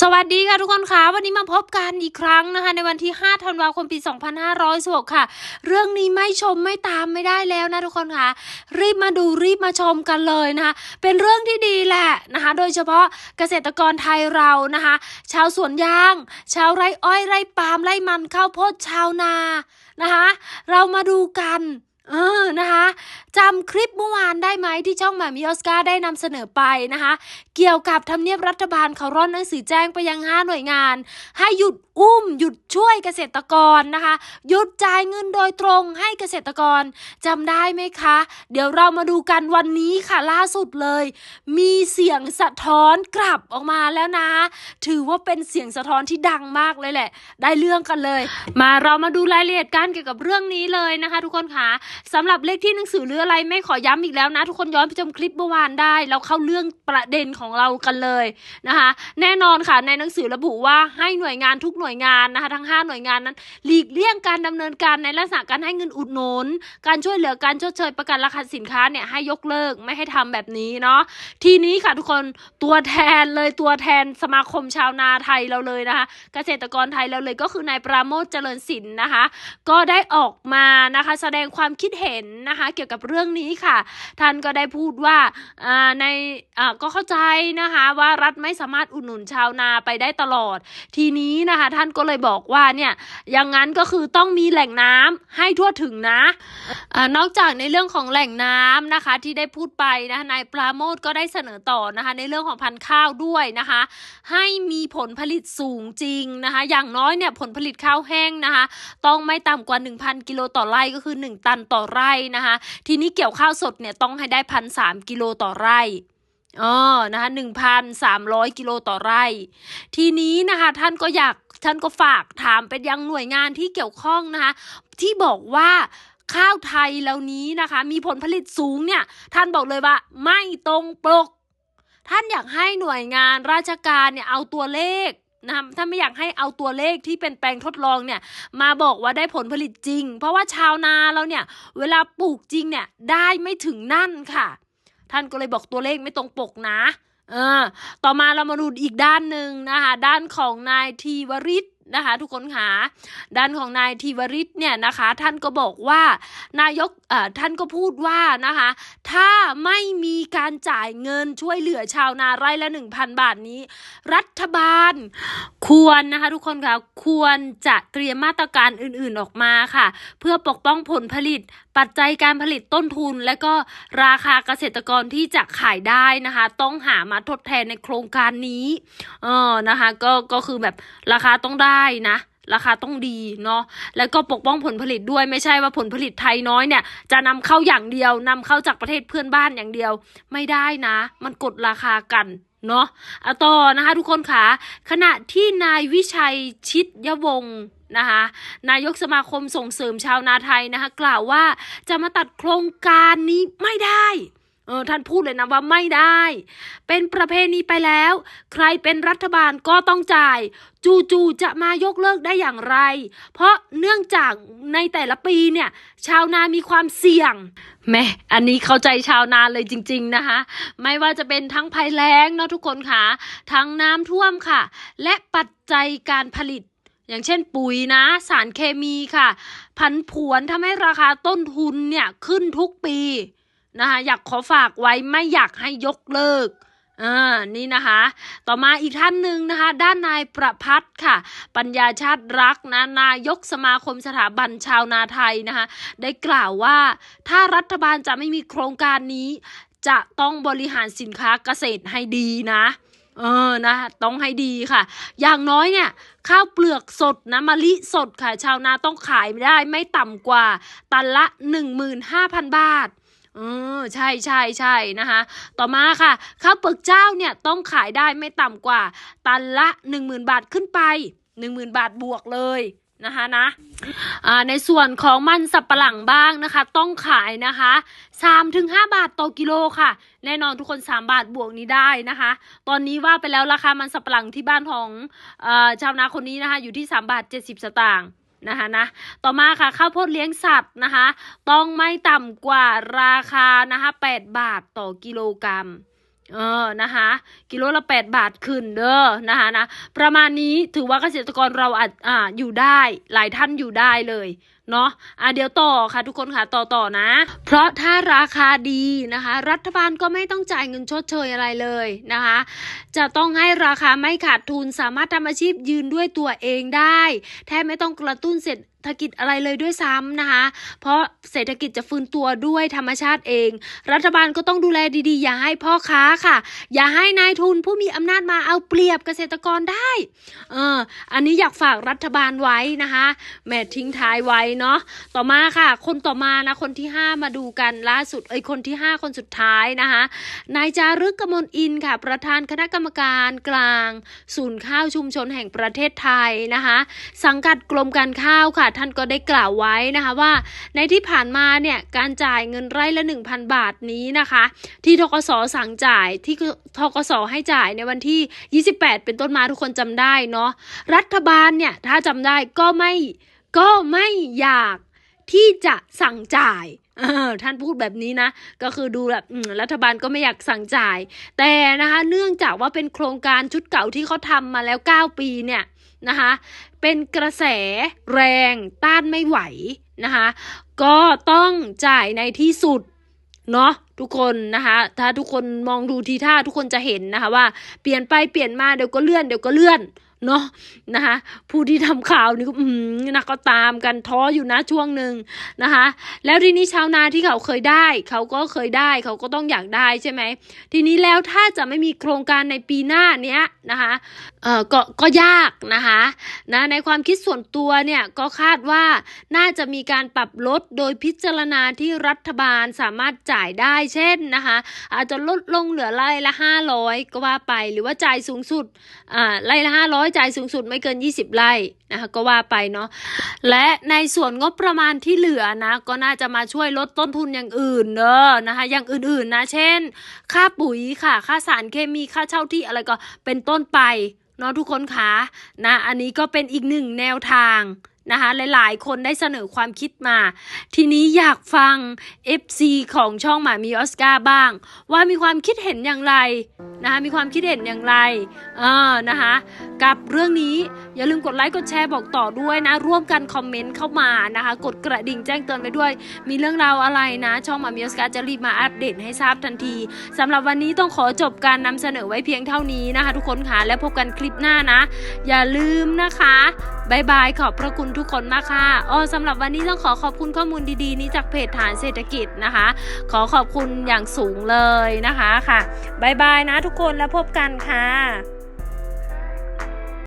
สวัสดีค่ะทุกคนค่ะวันนี้มาพบกันอีกครั้งนะคะ ในวันที่ 5 ธันวาคมปี 2516ค่ะ เรื่องนี้ไม่ชมไม่ตามไม่ได้แล้วนะทุกคนค่ะรีบมาดูรีบมาชมกันเลยนะคะเป็นเรื่องที่ดีแหละนะคะ โดยเฉพาะเกษตรกรไทยเรานะคะ ชาวสวนยาง ชาวไร่อ้อยไร่ปาล์มไร่มันข้าวโพดชาวนานะคะ เรามาดูกัน เออนะคะจำคลิปเมื่อวานได้ไหมที่ช่องหมามีออสการ์ได้นำเสนอไปนะคะ เกี่ยวกับทำเนียบรัฐบาลเขาร่อนหนังสือแจ้งไปยังห้าหน่วยงาน ให้หยุดอุ้ม หยุดช่วยเกษตรกรนะคะ หยุดจ่ายเงินโดยตรงให้เกษตรกรจำได้ไหมคะ เดี๋ยวเรามาดูกันวันนี้ค่ะล่าสุดเลย มีเสียงสะท้อนกลับออกมาแล้วนะ ถือว่าเป็นเสียงสะท้อนที่ดังมากเลยแหละ ได้เรื่องกันเลย มาเรามาดูรายละเอียดกันเกี่ยวกับเรื่องนี้เลยนะคะ ทุกคนคะสำหรับเลขที่หนังสือหรืออะไรไม่ขอย้ำอีกแล้วนะ ทุกคนย้อนไปชมคลิปเมื่อวานได้เราเข้าเรื่องประเด็นของเรากันเลยนะคะ แน่นอนค่ะในหนังสือระบุว่าให้หน่วยงานทุกหน่วยงานนะคะ ทั้ง 5 หน่วยงานนั้น หลีกเลี่ยงการดำเนินการในลักษณะการให้เงินอุดหนุน การช่วยเหลือการชดเชยประกันราคาสินค้าเนี่ยให้ยกเลิกไม่ให้ทำแบบนี้เนาะทีนี้ค่ะทุกคนตัวแทนเลยตัวแทนสมาคมชาวนาไทยเราเลยนะคะเกษตรกรไทยเราเลยก็คือนายปราโมทเจริญศิลป์นะคะ ก็ได้ออกมานะคะ แสดงความคิดเห็นนะคะเกี่ยวกับเรื่องนี้ค่ะ ท่านก็ได้พูดว่าในก็เข้าใจนะคะว่ารัฐไม่สามารถอุดหนุนชาวนาไปได้ตลอด ทีนี้นะคะท่านก็เลยบอกว่าเนี่ยอย่างนั้นก็คือต้องมีแหล่งน้ำให้ทั่วถึงนะอนอกจากในเรื่องของแหล่งน้ำนะคะที่ได้พูดไปนะคะนายปราโมทก็ได้เสนอต่อนะคะในเรื่องของพันธุ์ข้าวด้วยนะคะ ให้มีผลผลิตสูงจริงนะคะ อย่างน้อยเนี่ยผลผลิตข้าวแห้งนะคะ ต้องไม่ต่ำกว่า 1,000 กิโลต่อไร่ก็คือ 1 ตันต่อไร่นะคะ ทีนี้เกี่ยวข้าวสดเนี่ยต้องให้ได้พันสามกิโลต่อไร่อ๋อนะคะหนึ่งพันสามร้อยกิโลต่อไร่ ทีนี้นะคะท่านก็อยากท่านก็ฝากถามไปยังหน่วยงานที่เกี่ยวข้องนะคะที่บอกว่าข้าวไทยเหล่านี้นะคะ มีผลผลิตสูงเนี่ย ท่านบอกเลยว่าไม่ตรงปก ท่านอยากให้หน่วยงานราชการเนี่ยเอาตัวเลข นะคะถ้าไม่อยากให้เอาตัวเลขที่เป็นแปลงทดลองเนี่ยมาบอกว่าได้ผลผลิตจริง เพราะว่าชาวนาเราเนี่ยเวลาปลูกจริงเนี่ยได้ไม่ถึงนั่นค่ะ ท่านก็เลยบอกตัวเลขไม่ตรงปกนะเออต่อมาเรามาดูอีกด้านหนึ่งนะคะ ด้านของนายทีวริศ นะคะ ทุกคนค่ะด้านของนายทีวริศเนี่ยนะคะ ท่านก็บอกว่านายกท่านก็พูดว่านะคะ ถ้าไม่มีการจ่ายเงินช่วยเหลือชาวนาไร่ละ 1,000 บาทนี้ รัฐบาลควรนะคะทุกคนค่ะควรจะเตรียมมาตรการอื่นๆออกมาค่ะ เพื่อปกป้องผลผลิต ปัจจัยการผลิตต้นทุน และก็ราคาเกษตรกรที่จะขายได้นะคะ ต้องหามาทดแทนในโครงการนี้เออนะคะก็ก็คือแบบราคาต้องได้นะราคาต้องดีเนาะ แล้วก็ปกป้องผลผลิตด้วยไม่ใช่ว่าผลผลิตไทยน้อยเนี่ย จะนำเข้าอย่างเดียวนำเข้าจากประเทศเพื่อนบ้านอย่างเดียว ไม่ได้นะ มันกดราคากัน เนาะอะต่อนะคะทุกคนค่ะขณะที่นายวิชัยชิดยวงศ์นะคะนายกสมาคมส่งเสริมชาวนาไทยนะคะกล่าวว่าจะมาตัดโครงการนี้ไม่ได้ เออท่านพูดเลยนะว่าไม่ได้ เป็นประเพณีไปแล้ว ใครเป็นรัฐบาลก็ต้องจ่าย จู่ๆจะมายกเลิกได้อย่างไร เพราะเนื่องจากในแต่ละปีเนี่ย ชาวนามีความเสี่ยงแม่อันนี้เข้าใจชาวนาเลยจริง ๆนะคะ ไม่ว่าจะเป็นทั้งภัยแล้งเนาะทุกคนค่ะ ทั้งน้ำท่วมค่ะ และปัจจัยการผลิตอย่างเช่นปุ๋ยนะสารเคมีค่ะผันผวนทำให้ราคาต้นทุนเนี่ยขึ้นทุกปี นะคะอยากขอฝากไว้ไม่อยากให้ยกเลิกอ่านี่นะคะ ต่อมาอีกท่านหนึ่งนะคะ ด้านนายประพัฒน์ค่ะ ปัญญาชาติรักนะนายกสมาคมสถาบันชาวนาไทยนะคะ ได้กล่าวว่าถ้ารัฐบาลจะไม่มีโครงการนี้ จะต้องบริหารสินค้าเกษตรให้ดีนะเออนะต้องให้ดีค่ะ อย่างน้อยเนี่ย ข้าวเปลือกสดนะมะลิสดค่ะ ชาวนาต้องขายได้ไม่ต่ำกว่า ตันละ 15,000 บาท เออใช่ใช่ใช่นะคะ ต่อมาค่ะข้าวเปลือกเจ้าเนี่ยต้องขายได้ไม่ต่ำกว่า ตันละ 10,000 บาทขึ้นไป 10,000 บาทบวกเลยนะคะนะในส่วนของมันสับปะหลังบ้างนะคะ ต้องขายนะคะ3ถึง5บาทต่อกิโลค่ะ แน่นอนทุกคน 3 บาทบวกนี้ได้นะคะ ตอนนี้ว่าไปแล้วราคามันสับปะหลังที่บ้านของเอ่อชาวนาคนนี้นะคะ อยู่ที่ 3 บาท 70 สตางค์ นะคะนะต่อมาค่ะข้าวโพดเลี้ยงสัตว์นะคะ ต้องไม่ต่ำกว่าราคานะคะ8บาทต่อกิโลกรัมเออนะคะกิโลละแปดบาทขึ้นเด้อนะคะนะประมาณนี้ถือว่าเกษตรกรเราอาจอ่าอยู่ได้หลายท่านอยู่ได้เลยเนาะอะเดี๋ยวต่อค่ะทุกคนค่ะต่อต่อนะ เพราะถ้าราคาดีนะคะ รัฐบาลก็ไม่ต้องจ่ายเงินชดเชยอะไรเลยนะคะ จะต้องให้ราคาไม่ขาดทุนสามารถทำอาชีพยืนด้วยตัวเองได้ แทบไม่ต้องกระตุ้นเศรษฐกิจอะไรเลยด้วยซ้ำนะคะ เพราะเศรษฐกิจจะฟื้นตัวด้วยธรรมชาติเอง รัฐบาลก็ต้องดูแลดีๆ อย่าให้พ่อค้าค่ะ อย่าให้นายทุนผู้มีอำนาจมาเอาเปรียบเกษตรกรได้ เออ อันนี้อยากฝากรัฐบาลไว้นะคะ แม่ทิ้งท้ายไว้เนาะต่อมาค่ะ คนต่อมานะคนที่ 5 มาดูกันล่าสุดเอ้ยคนที่ 5 คนสุดท้ายนะคะนายจารึกกมลอินค่ะ ประธานคณะกรรมการกลาง ศูนย์ข้าวชุมชนแห่งประเทศไทยนะคะสังกัดกรมการข้าวค่ะ ท่านก็ได้กล่าวไว้นะคะว่า ในที่ผ่านมาเนี่ยการจ่ายเงินไร่ละ 1,000 บาทนี้นะคะ ที่ทกสสั่งจ่ายที่ทกสให้จ่ายในวันที่ 28 เป็นต้นมาทุกคนจำได้เนาะรัฐบาลเนี่ยถ้าจำได้ก็ไม่ ก็ไม่อยากที่จะสั่งจ่ายท่านพูดแบบนี้นะ ก็คือดูแบบรัฐบาลก็ไม่อยากสั่งจ่าย แต่นะคะ เนื่องจากว่าเป็นโครงการชุดเก่าที่เขาทำมาแล้ว 9 ปีเนี่ยนะคะ เป็นกระแสแรงต้านไม่ไหวนะคะ ก็ต้องจ่ายในที่สุดเนาะทุกคนนะคะถ้าทุกคนมองดูทีท่าทุกคนจะเห็นนะคะว่าเปลี่ยนไปเปลี่ยนมาเดี๋ยวก็เลื่อนเดี๋ยวก็เลื่อน เนาะนะคะผู้ที่ทำข่าวนี่ก็อืมนะก็ตามกันท้ออยู่นะช่วงหนึ่งนะคะ แล้วทีนี้ชาวนาที่เขาเคยได้ เขาก็เคยได้ เขาก็ต้องอยากได้ใช่ไหมทีนี้แล้วถ้าจะไม่มีโครงการในปีหน้าเนี้ยนะคะเออก็ก็ยากนะคะนะในความคิดส่วนตัวเนี่ยก็คาดว่าน่าจะมีการปรับลดโดยพิจารณาที่รัฐบาลสามารถจ่ายได้เช่นนะคะอาจจะลดลงเหลือไร่ละห้าร้อยก็ว่าไปหรือว่าจ่ายสูงสุดอ่าไร่ละห้าร้อยจ่ายสูงสุดไม่เกิน 20 ไร่นะคะก็ว่าไปเนาะและในส่วนงบประมาณที่เหลือนะก็น่าจะมาช่วยลดต้นทุนอย่างอื่นเนอะนะคะอย่างอื่นๆนะเช่น ค่าปุ๋ยค่ะ ค่าสารเคมีค่าเช่าที่อะไรก็เป็นต้นไปเนาะทุกคนคะนะอันนี้ก็เป็นอีกหนึ่งแนวทาง นะคะหลายๆ คนได้เสนอความคิดมา ทีนี้อยากฟัง FC ของช่องหมามีออสการ์บ้าง ว่ามีความคิดเห็นอย่างไรนะคะมีความคิดเห็นอย่างไรเออนะคะกับเรื่องนี้อย่าลืมกดไลค์กดแชร์บอกต่อด้วยนะ ร่วมกันคอมเมนต์เข้ามานะคะกดกระดิ่งแจ้งเตือนไปด้วย มีเรื่องราวอะไรนะ ช่องหมามีออสการ์จะรีบมาอัปเดตให้ทราบทันทีสำหรับวันนี้ต้องขอจบการนำเสนอไว้เพียงเท่านี้นะคะ ทุกคนค่ะแล้วพบกันคลิปหน้านะ อย่าลืมนะคะ บายบายขอบพระคุณทุกคนมากค่ะอ๋อสำหรับวันนี้ต้องขอขอบคุณข้อมูลดีๆ นี้จากเพจฐานเศรษฐกิจนะคะ ขอขอบคุณอย่างสูงเลยนะคะค่ะบายบายนะทุกคนแล้วพบกันค่ะ